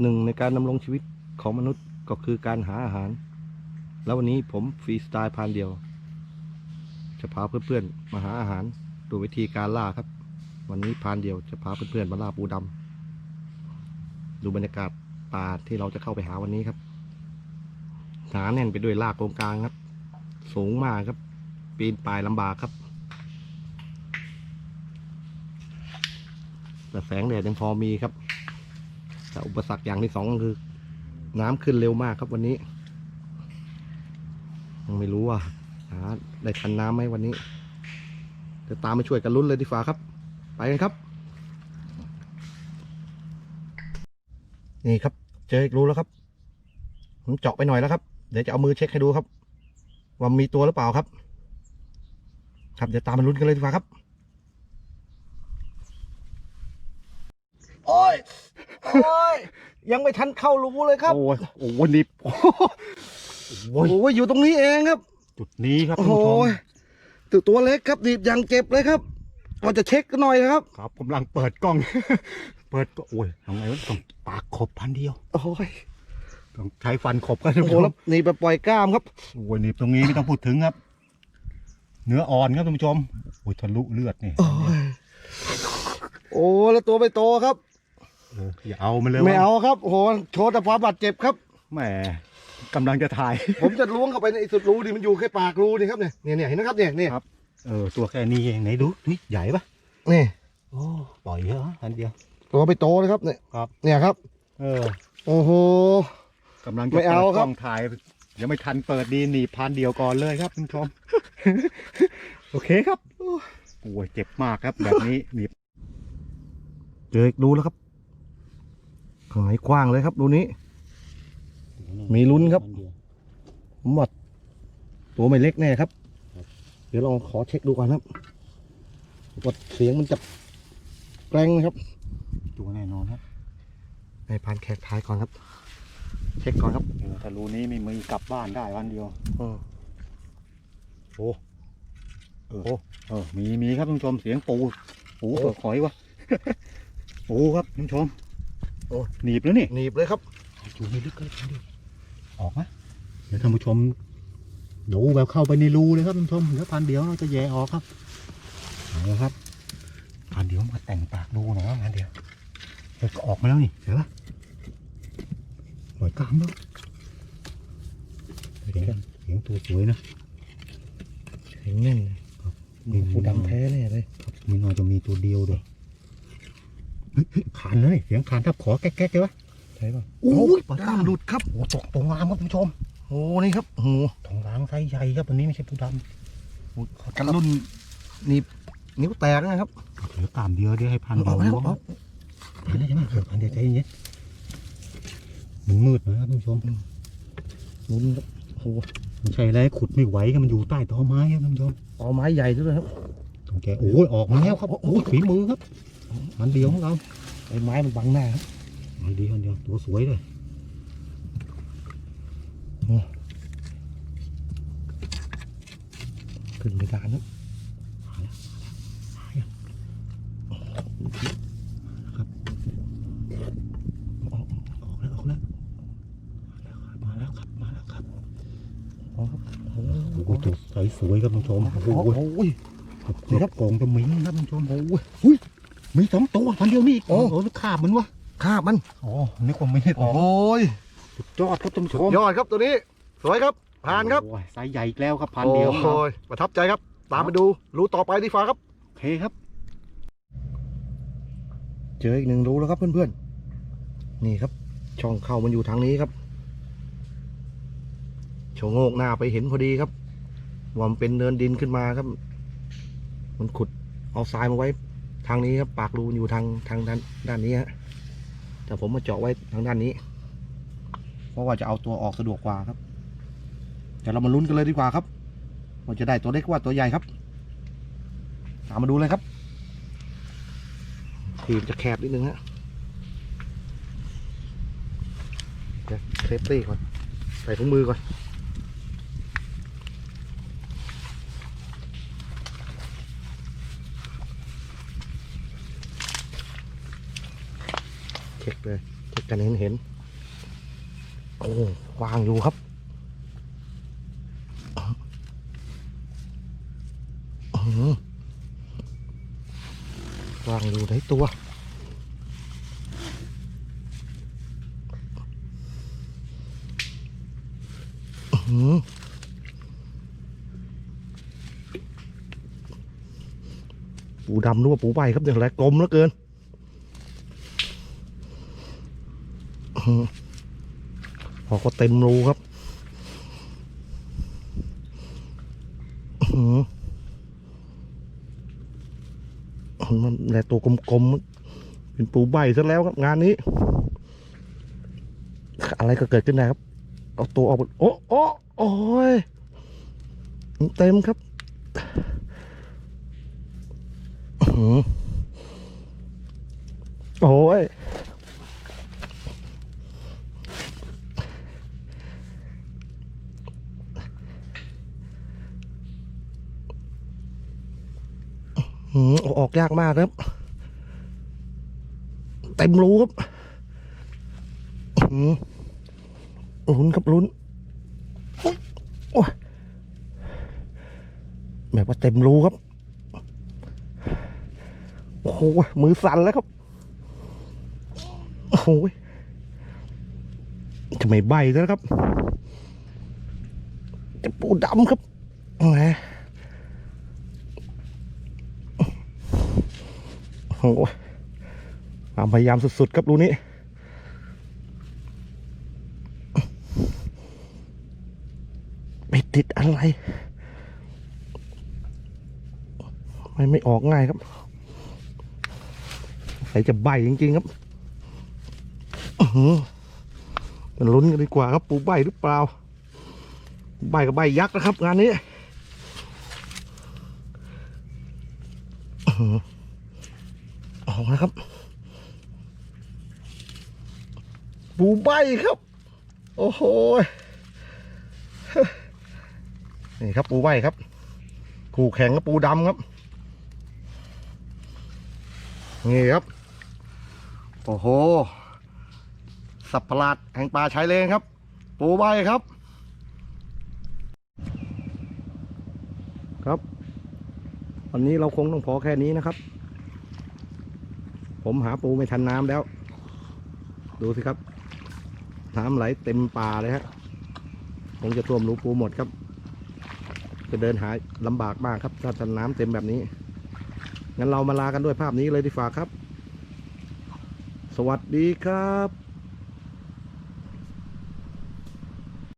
หนึ่งในการดำรงชีวิตของมนุษย์ก็คือการหาอาหาร แล้ววันนี้ผมฟรีสไตล์พานเดียว จะพาเพื่อนๆมาหาอาหารดูวิธีการล่าครับ วันนี้พานเดียวจะพาเพื่อนๆมาล่าปูดำดูบรรยากาศป่าที่เราจะเข้าไปหาวันนี้ครับหนาแน่นไปด้วยรากโกงกลางครับ สูงมากครับ ปีนป่ายลำบากครับ แต่แสงแดดยังพอมีครับ แต่อุปสรรคอย่างที่สองก็คือ น้ำขึ้นเร็วมากครับวันนี้ ยังไม่รู้ว่าหาได้ทันน้ำไหมวันนี้เดี๋ยวตามมาช่วยกันลุ้นเลยดีกว่าครับ ไปกันครับ นี่ครับ เจออีกรูแล้วครับ ผมเจาะไปหน่อยแล้วครับ เดี๋ยวจะเอามือเช็คให้ดูครับ ว่ามีตัวหรือเปล่าครับ ครับเดี๋ยวตามมาลุ้นกันเลยดีกว่าครับ โอ้ย โอ้ยยังไม่ทันเข้ารูเลยครับ โอ้ยโอ้ยนี่โอ้โอ้ยยอยู่ตรงนี้เองครับ จุดนี้ครับโอ้ท่านโหผู้ชมตัวตัวเล็กครับดีบยังเจ็บเลยครับเราจะเช็คกันหน่อยครับ ครับกำลังเปิดกล้อง เปิดก็โอ้ยทำไงวะต้องปากขบพันเดียว โอ้ยต้องใช้ฟันขบกันท่านโอ้โหผู้ชแล้วมนี่ไปปล่อยกล้ามครับ โอ้ยนี่ตรงนี้ไม่ต้องพูดถึงครับ เนื้ออ่อนครับท่านผู้ชมโอ้ยทะลุเลือดนี่ โอ้ยโอ้แล้วตัวไม่โตครับเอออย่าเอามันเลยไม่วะเอาครับโอ้โหโชว์แต่ความบาดเจ็บครับแหมกำลังจะถ่าย ผมจะล้วงเข้าไปในไอ้สุดรูดิมันอยู่แค่ปากรูนี่ครับเนี่ยเนี่ยเนี่ยเห็นนะครับเนี่ยเนี่ยครับ เออตัวแค่นี้เองไหนดูนี่ใหญ่ปะนี่โอ้ปล่อยเยอะพันเดียว ตัวไม่โตเลยครับเนี่ยครับ เนี่ยครับ เออ โอ้โหกำลังจะไม่เปิเอาดคกรับล้องถ่ายยังไม่ทันเปิดดีหนีบพันเดียวก่อนเลยครับท่านผู้ชม โอเคครับโอ้ยเจ็บมากครับแบบนี้หนีบเจออีกรูแล้วครับ ข้างในกว้างเลยครับรูนี้ มีลุ้นครับ ผมว่าตัวไม่เล็กแน่ครับ เดี๋ยวลองขอเช็คดูก่อนครับว่าเสียงมันจะแกล้งนะครับตัวแน่นอนครับในพานแขกท้ายก่อนครับ เช็คก่อนครับเออถ้ารูนี้ไม่มีกลับบ้านได้วันเดียวเออโอ้เออเออมีมีครับท่านผู้ชมเสียงปูปูเปิดหอยวะปูครับท่านผู้ชม โอ้ หนีบแล้วนี่หนีบเลยครับอยู่ในลึกเลยพันเดียวออกไหมเดี๋ยวท่านผู้ชมดูแบบเข้าไปในรูเลยครับท่านผู้ชมเดี๋ยวพันเดียวเราจะแย่ออกครับเอาละครับพันเดียวมาแต่งปากรูหน่อยว่าพันเดียวเฮ้ยก็ออกมาแล้วนี่เห็นปะปล่อยกล้ามแล้วเสียงเสียงตัวสวยนะเสียงแน่นเลยมีปูดำแท้แน่เลยมีน้อยจะมีตัวเดียวด้วยเฮ้ยเฮ้ย ขานเลยเสียงขานทับขอแก๊กๆใช่ปะใช่ป่ะโอ้ยปลาด้ามหลุดครับโอ้ตกตรงงามครับท่านผู้ชมโอ้นี่ครับโอ้โหทองล้างไซส์ใหญ่ครับวันนี้ไม่ใช่ปูดกันรุ่นนีบนิ้วแตกนะครับเหลือกามเดียวเดี๋ยวให้พันเบาอกแล้วล้วงออกเห็นแล้ใช่ไหมเออพันเดียวใจเย็นมันมืดนะครับท่านผู้ชมลุ้นครับโอ้มันใช่อะไรขุดไม่ไหวครับมันอยู่ใต้ตอไม้ครับท่านผู้ชมเอไม้ใหญ่ด้วยครับต้องแกโอ้ยออกมาแล้วครับโอ้ยฝีมือครับ พันเดียวของเราไอ้ไม้มันบังหน้าครับพันเดียวพันเดียวตัวสวยเลยขึ้นไม่ได้นะออกแล้วออกแล้วมาแล้วครับมาแล้วครับอ๋อครับโอ้โหโอ้ยตัวใสสวยครับท่านผู้ชมโอ้โหโอ้โหนี่ครับกองจะมิงครับท่านผู้ชมโอ้ยอุ้ย มีสองตัวพันเดียวนี่อีกโอ้โอ้โหขาบมันวะคาบมันอ๋อนึกว่าไม่โอ้ยสุดยอดครับท่านผู้ชมยอดครับตัวนี้ สวยครับผ่านครับโอ้ยไซส์ใหญ่อีกแล้วครับพันเดียวครับโอ้ยประทับใจครับ ตามไปดูรูต่อไปดีฟ้าครับโอเคครับ เจออีกหนึ่งรูแล้วครับเพื่อนๆนี่ครับ ช่องเข้ามันอยู่ทางนี้ครับโชงโงกหน้าไปเห็นพอดีครับว่ามันเป็นเนินดินขึ้นมาครับ มันขุดเอาทรายมาไว้ ทางนี้ครับปากรูมันอยู่ทางทางด้านด้านนี้ฮะแต่ผมมาเจาะไว้ทางด้านนี้ เพราะว่าจะเอาตัวออกสะดวกกว่าครับเดี๋ยวเรามาลุ้นกันเลยดีกว่าครับว่าจะได้ตัวเล็กว่าตัวใหญ่ครับตามมาดูเลยครับทีมจะแคบนิดนึงฮะเดี๋ยวเซฟตี้ก่อนใส่ถุงมือก่อน ช็คเลยเช็คกันเห็นเห็นโอ้วางอยู่ครับอื้อหือวางอยู่ในตัว อื้ปูดำนึกว่าปูใบครับเนี่ยแหละกลมเหลือเกิน ออหือพอก็เต็มรูครับมันแหลตัวกลมๆ เป็นปูใบซะแล้วครับงานนี้ อะไรก็เกิดขึ้นได้ครับ เอาตัวออกมาโอ้โอ้โอ้ยเต็มครับโอ้ย ออหืออกยากมากครับ เต็มรูครับลุ้นครับลุ้นโอ้ยแบบว่าเต็มรูครับ โอ้โหมือสั่นแล้วครับ โอ้โหจะไม่ใบแล้วครับ จะปูดำครับแหม โอ้โหความพยายามสุดๆครับรูนี้ ไม่ติดอะไรไม่ไม่ออกง่ายครับใส่จะใบจริงๆครับมันลุ้นกันดีกว่าครับ ปูใบหรือเปล่า ใบกับใบยักษ์นะครับ งานนี้ อื้อหือออกนะครับ ปูใบครับ โอ้โหนี่ครับปูใบครับคู่แข่งกับปูดำครับ นี่ครับ โอ้โห สับประหลาดแห่งป่าชายเลนครับ ปูใบครับ ครับ วันนี้เราคงต้องพอแค่นี้นะครับ ผมหาปูไม่ทันน้ำแล้ว ดูสิครับ น้ำไหลเต็มป่าเลยฮะคงจะท่วมรูปูหมดครับ จะเดินหาลำบากมากครับ ถ้าจะน้ำเต็มแบบนี้ งั้นเรามาลากันด้วยภาพนี้เลยดีกว่าครับ สวัสดีครับ